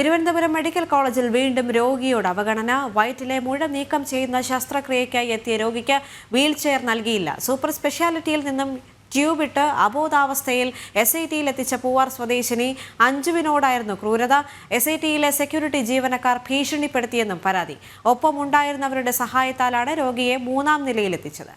Thiruvananthapuram medical കോളേജിൽ വീണ്ടും രോഗിയോട് അവഗണന. വയറ്റിലെ മുഴ നീക്കം ചെയ്യുന്ന ശസ്ത്രക്രിയയ്ക്കായി എത്തിയ രോഗിക്ക് വീൽ ചെയർ നൽകിയില്ല. സൂപ്പർ സ്പെഷ്യാലിറ്റിയിൽ നിന്നും ട്യൂബ് ഇട്ട് അബോധാവസ്ഥയിൽ എസ് ഐ ടിയിൽ എത്തിച്ച പൂവാർ സ്വദേശിനി അഞ്ജുവിനോടായിരുന്നു ക്രൂരത. എസ് ഐ ടിയിലെ സെക്യൂരിറ്റി ജീവനക്കാർ ഭീഷണിപ്പെടുത്തിയെന്നും പരാതി. ഒപ്പമുണ്ടായിരുന്നവരുടെ സഹായത്താലാണ് രോഗിയെ മൂന്നാം നിലയിലെത്തിച്ചത്.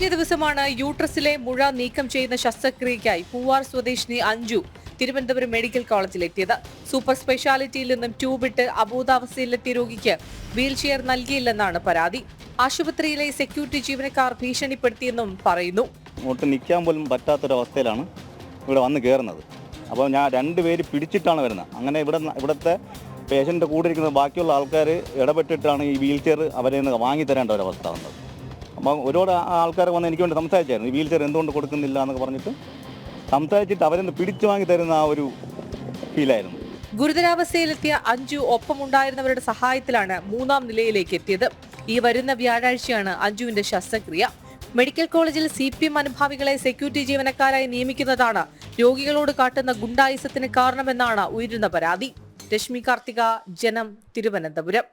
കഴിഞ്ഞ ദിവസമാണ് യൂട്രസിലെ മുഴ നീക്കം ചെയ്യുന്ന ശസ്ത്രക്രിയയ്ക്കായി പൂവാർ സ്വദേശിനി അഞ്ജു തിരുവനന്തപുരം മെഡിക്കൽ കോളേജിൽ എത്തിയത് സൂപ്പർ സ്പെഷ്യാലിറ്റിയിൽ നിന്നും ട്യൂബിട്ട് അബോധാവസ്ഥയിലെത്തിയ രോഗിക്ക് വീൽ ചെയർ നൽകിയില്ലെന്നാണ് പരാതി. ആശുപത്രിയിലെ സെക്യൂരിറ്റി ജീവനക്കാർ ഭീഷണിപ്പെടുത്തിയെന്നും പറയുന്നു. നിൽക്കാൻ പോലും പറ്റാത്തൊരവസ്ഥയിലാണ് ഇവിടെ വന്ന് കയറുന്നത്. അപ്പോൾ ഞാൻ രണ്ട് പേര് പിടിച്ചിട്ടാണ് വരുന്നത്. അങ്ങനെ ഇവിടെ ഇവിടുത്തെ പേഷ്യന്റെ കൂടെ ഇരിക്കുന്ന ബാക്കിയുള്ള ആൾക്കാർ ഇടപെട്ടിട്ടാണ് ഈ വീൽ ചെയർ അവരെ വാങ്ങി തരേണ്ട ഒരവസ്ഥ വന്നത്. അപ്പോൾ ഒരുപാട് ആൾക്കാർ വന്ന് എനിക്ക് വേണ്ടി സംസാരിച്ചായിരുന്നു. ഈ വീൽ ചെയർ എന്തുകൊണ്ട് കൊടുക്കുന്നില്ല എന്നൊക്കെ പറഞ്ഞിട്ട് സംസാരിച്ചിട്ട് അവരെന്ന് പിടിച്ചു വാങ്ങി തരുന്ന ആ ഒരു ഫീലായിരുന്നു. ഗുരുതരാവസ്ഥയിലെത്തിയ അഞ്ജു ഒപ്പമുണ്ടായിരുന്നവരുടെ സഹായത്തിലാണ് മൂന്നാം നിലയിലേക്ക് എത്തിയത്. ഈ വരുന്ന വ്യാഴാഴ്ചയാണ് അഞ്ജുവിന്റെ ശസ്ത്രക്രിയ. മെഡിക്കൽ കോളേജിൽ സി പി എം അനുഭാവികളെ സെക്യൂരിറ്റി ജീവനക്കാരായി നിയമിക്കുന്നതാണ് രോഗികളോട് കാട്ടുന്ന ഗുണ്ടായുസത്തിന് കാരണമെന്നാണ് ഉയരുന്ന പരാതി. രശ്മി കാർത്തിക ജനം തിരുവനന്തപുരം.